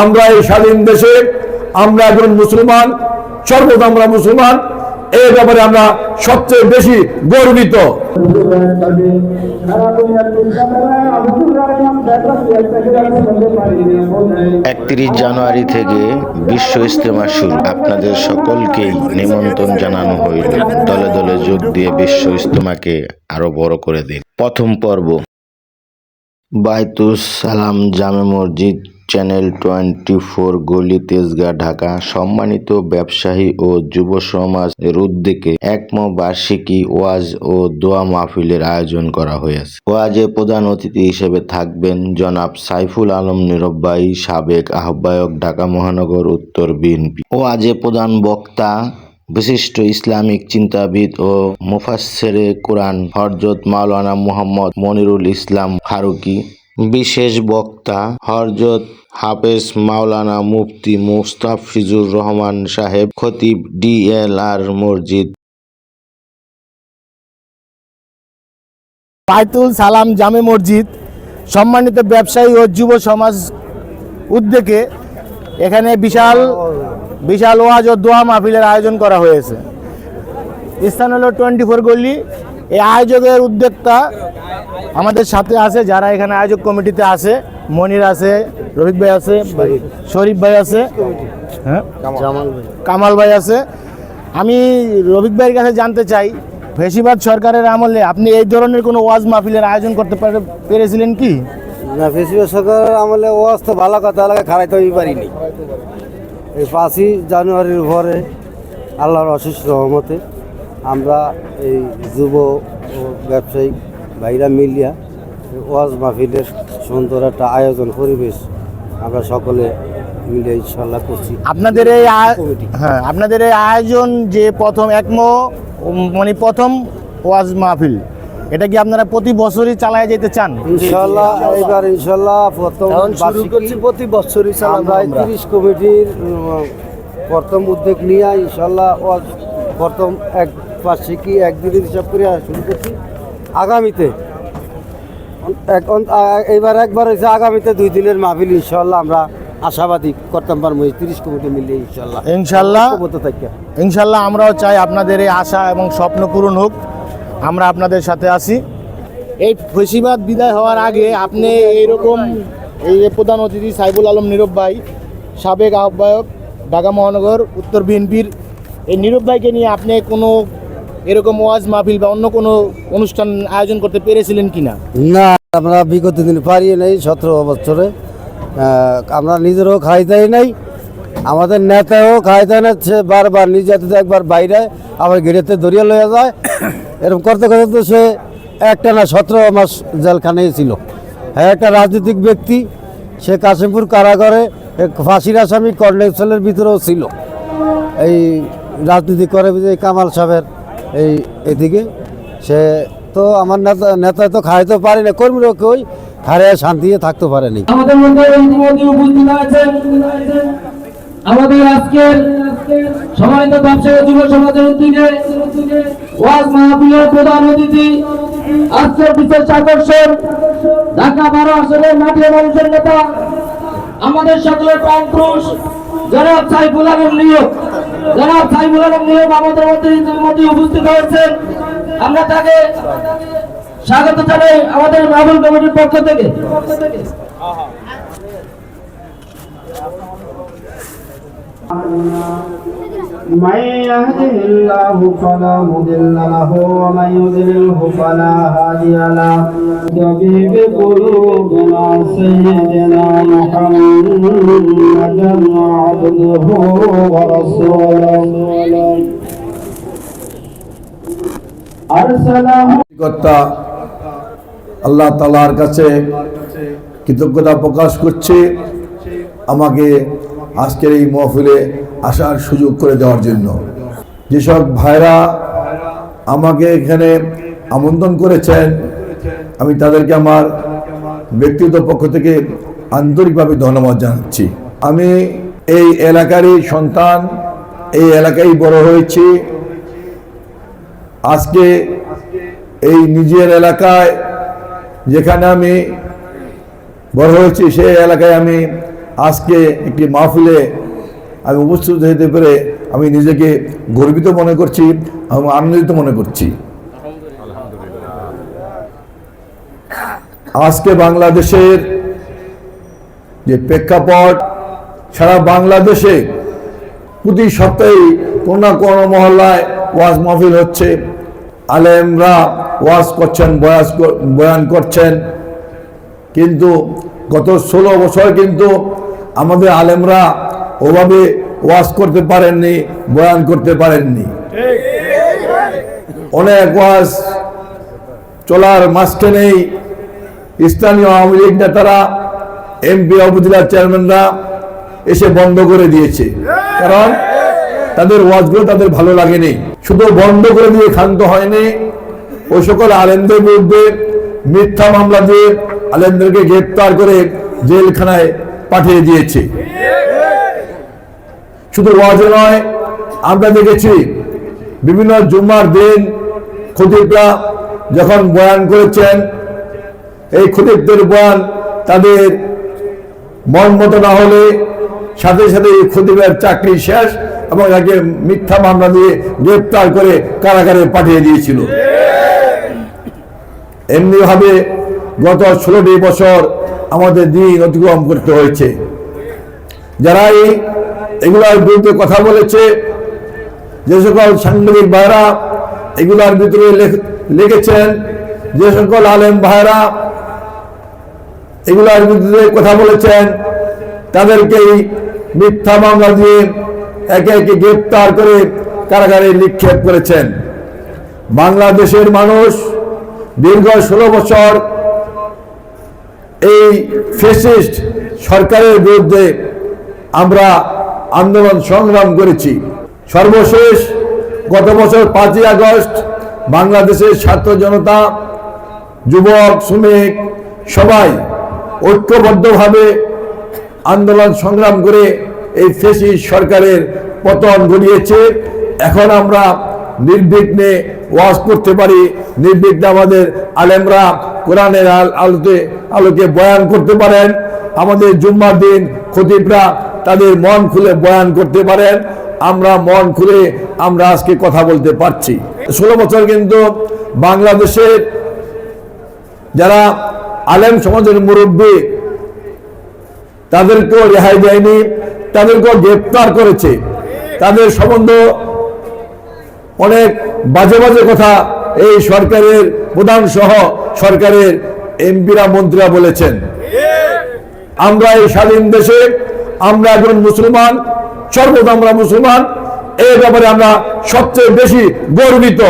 আমরা এই স্বাধীন দেশে, আমরা একজন মুসলমান, সর্বদা আমরা মুসলমান, এই ব্যাপারে আমরা সবচেয়ে বেশি গর্বিত। একত্রিশ জানুয়ারি থেকে বিশ্ব ইজতেমা শুরু। আপনাদের সকলকেই নিমন্ত্রণ জানানো হইল। দলে দলে যোগ দিয়ে বিশ্ব ইস্তেমাকে আরও বড় করে দিন। প্রথম পর্ব, বাইতুস সালাম জামে মসজিদ চ্যানেল টোয়েন্টি ফোর গলি, তেজগাঁ, ঢাকা। সম্মানিত ব্যবসায়ী ও যুব সমাজের উদ্যোগে একম বার্ষিকী ওয়াজ ও দোয়া মাহফিলের আয়োজন করা হয়েছে ওয়াজে প্রধান অতিথি হিসেবে থাকবেন জনাব সাইফুল আলম নিরব্বাই, সাবেক আহ্বায়ক ঢাকা মহানগর উত্তর বিএনপি। ওয়াজে প্রধান বক্তা, বিশিষ্ট ইসলামিক চিন্তাবিদ ও মুফাসসিরে কোরআন হরজত মাওলানা মোহাম্মদ মনিরুল ইসলাম ফারুকি। বিশেষ বক্তা হরজত হাফেজ মাওলানা মুফতি মুস্তাফিজুর রহমান সাহেব, খতিব ডিএলআর মসজিদ। বাইতুল সালাম জামে মসজিদ, সম্মানিত ব্যবসায়ী ও যুব সমাজ উদ্যোগে এখানে বিশাল বিশাল ওয়াজ ও দোয়া মাহফিলের আয়োজন করা হয়েছে। স্থান হলো টোয়েন্টি ফোর গল্লি এই আয়োজকের উদ্যোক্তা আমাদের সাথে আছে যারা এখানে আয়োজক কমিটিতে আছে মনির আছে রফিক ভাই আছে শরীফ ভাই আছে হ্যাঁ? কামাল ভাই। আছে। আমি রফিক ভাইয়ের কাছে জানতে চাই ফেসিবাদ সরকারের আমলে আপনি এই ধরনের কোনো ওয়াজ মাহফিলের আয়োজন করতে পারে- পেরেছিলেন কি? না ফেসিবাল সরকারের আমলে ওয়াজ তো ভালো কথা লাগে খারাইতে পারিনি। এই পাঁচই জানুয়ারির পরে আল্লাহর অশেষ রহমতে আমরা এই যুব ও ব্যবসায়িক ভাইরা মিলিয়া ওয়াজ মাহফিলের সুন্দর একটা আয়োজন পরিবেশ আমরা সকলে মিলে ইনশাল্লাহ করছি। আপনাদের এই হ্যাঁ আপনাদের এই আয়োজন যে প্রথম একমো মানে প্রথম ওয়াজ মাহফিল এটা কি আপনারা প্রতি বছরই চালায় যেতে চান? ইনশাল্লাহ এবার ইনশাল্লাহ প্রথম বার্ষিকী প্রতি বছরই আমরা তিরিশ কমিটির প্রথম উদ্যোগ নিয়ে ইনশাল্লাহ ওয়াজ প্রথম এক বার্ষিকী একদিনের হিসাব করে শুরু করছি। আগামীতে এক- এইবার একবার হয়েছে আগামীতে দুই দিনের মাহফিল ইনশাল্লাহ আমরা আশাবাদী করতাম পারব তিরিশ কমিটি মিলিয়ে ইনশাল্লাহ ইনশাল্লাহ ইনশাল্লাহ আমরাও চাই আপনাদের এই আশা এবং স্বপ্ন পূরণ হোক। আমরা আপনাদের সাথে আছি। এই ফসিবাদ বিদায় হওয়ার আগে আপনি এইরকম এই প্রধান অতিথি সাইবুল আলম নীরব ভাই সাবেক আহ্বায়ক ঢাকা মহানগর উত্তর বিএনপির এই নীরব ভাইকে নিয়ে আপনি কোনো এরকম ওয়াজ মাহফিল বা অন্য কোনো অনুষ্ঠান আয়োজন করতে পেরেছিলেন কি না না আমরা বিগত দিন পারি নাই, সতেরো বছরে। আমরা নিজেরও খাইতেই নাই, আমাদের নেতাও খাইতে না সে বারবার নিজে হাতে একবার বাইরে আবার গেড়েতে দরিয়া লয়ে যায়। এরকম করতে করতে তো সে একটা না সতেরো মাস জেলখানায় ছিল। হ্যাঁ একটা রাজনৈতিক ব্যক্তি, সে কাশিমপুর কারাগারে ফাঁসির আসামি কর্নেলসেলের ভিতরেও ছিল। এই রাজনীতি করে কামাল সাহেবের এই এদিকে। সে তো আমার নেতা নেতা তো খাইতে পারে না, কর্মীরা কেউ হারিয়ে শান্তিতে থাকতে পারেনি আমাদের মধ্যে ইতিমধ্যে উপস্থিত আছেন, আমাদের আজকের সম্মানিত ব্যবসায়ী যুব সমাজের উদ্যোগে ওয়াজ মাহফিলের প্রধান অতিথি, আজকের বিশেষ আকর্ষণ, ঢাকা বারো আসনের মাটি মানুষের নেতা, আমাদের সকলের প্রাণ জনাব সাইফুল আলম নিয়োগ। জনাব সাইমুল আলম নিয়ে আমাদের মধ্যে ইতিমধ্যে উপস্থিত হয়েছেন। আমরা তাকে স্বাগত জানাই আমাদের মাহবুল কমিটির পক্ষ থেকে। من يهده الله فلا مضل له ومن يضلله فلا هادي له به بقلوبنا سيدنا محمدا عبده ورسوله أرسله কর্তা আল্লাহ তালার কাছে কৃতজ্ঞতা প্রকাশ করছে আমাকে আজকের এই মহফিলে আসার সুযোগ করে দেওয়ার জন্য। যেসব ভাইরা আমাকে এখানে আমন্ত্রণ করেছেন, আমি তাদেরকে আমার ব্যক্তিগত পক্ষ থেকে আন্তরিকভাবে ধন্যবাদ জানাচ্ছি। আমি এই এলাকারই সন্তান, এই এলাকায় বড় হয়েছি। আজকে এই নিজের এলাকায় যেখানে আমি বড় হয়েছি, সেই এলাকায় আমি আজকে একটি মাহফিলে আমি উপস্থিত হতে পেরে আমি নিজেকে গর্বিত মনে করছি এবং আনন্দিত মনে করছি। আজকে বাংলাদেশের যে প্রেক্ষাপট, সারা বাংলাদেশে প্রতি সপ্তাহে কোনো না কোনো মহল্লায় ওয়াজ মাহফিল হচ্ছে। আলেমরা ওয়াজ করছেন বয়াস বয়ান করছেন। কিন্তু গত ষোলো বছর কিন্তু আমাদের আলেমরা ওভাবে ওয়াজ করতে পারেননি, বয়ান করতে পারেননি। অনেক ওয়াজ চলার মাঝখানেই স্থানীয় আওয়ামী লীগ নেতারা, এমপি উপজেলার চেয়ারম্যানরা এসে বন্ধ করে দিয়েছে। কারণ তাদের ওয়াজগুলো তাদের ভালো লাগেনি। শুধু বন্ধ করে দিয়ে ক্ষান্ত হয়নি, ওই সকল আলেমদের বিরুদ্ধে মিথ্যা মামলা দিয়ে আলেমদেরকে গ্রেপ্তার করে জেলখানায় পাঠিয়ে দিয়েছে। শুধু ওয়াজে নয়, আমরা দেখেছি বিভিন্ন জুম্মার দিন খতিবরা যখন বয়ান করেছেন, এই খতিবদের বয়ান তাদের মন মতো না হলে সাথে সাথে এই খতিবের চাকরি শেষ এবং তাকে মিথ্যা মামলা দিয়ে গ্রেপ্তার করে কারাগারে পাঠিয়ে দিয়েছিল। এমনিভাবে গত ষোলোটি বছর আমাদের দিন অতিক্রম করতে হয়েছে। যারা এই এগুলার বিরুদ্ধে কথা বলেছে যে সকল সাংবাদিক ভাইরা এগুলার ভিতরে লেখ- লিখেছেন যে সকল আলেম ভাইরা এগুলার বিরুদ্ধে কথা বলেছেন, তাদেরকেই মিথ্যা মামলা দিয়ে একে একে গ্রেপ্তার করে কারাগারে নিক্ষেপ করেছেন। বাংলাদেশের মানুষ দীর্ঘ ষোলো বছর এই ফেসিস্ট সরকারের বিরুদ্ধে আমরা আন্দোলন সংগ্রাম করেছি। সর্বশেষ গত বছর পাঁচই আগস্ট বাংলাদেশের ছাত্র জনতা, যুবক, শ্রমিক সবাই ঐক্যবদ্ধভাবে আন্দোলন সংগ্রাম করে এই ফেসিস্ট সরকারের পতন ঘটিয়েছে। এখন আমরা নির্বিঘ্নে ওয়াজ করতে পারি। নির্বিঘ্নে আমাদের আলেমরা কোরআনের আল- আলোতে, আলোকে বয়ান করতে পারেন। আমাদের জুম্মার দিন খতিবরা তাদের মন খুলে বয়ান করতে পারেন। আমরা মন খুলে আমরা আজকে কথা বলতে পারছি। ষোলো বছর কিন্তু বাংলাদেশের যারা আলেম সমাজের মুরব্বী, তাদেরকেও রেহাই দেয়নি, তাদেরকেও গ্রেপ্তার করেছে। তাদের সম্বন্ধ অনেক বাজে বাজে কথা এই সরকারের প্রধান সহ সরকারের এমপিরা, মন্ত্রীরা বলেছেন। আমরা এই স্বাধীন দেশে আমরা একজন মুসলমান সর্বদা আমরা মুসলমান এই ব্যাপারে আমরা সবচেয়ে বেশি গর্বিত।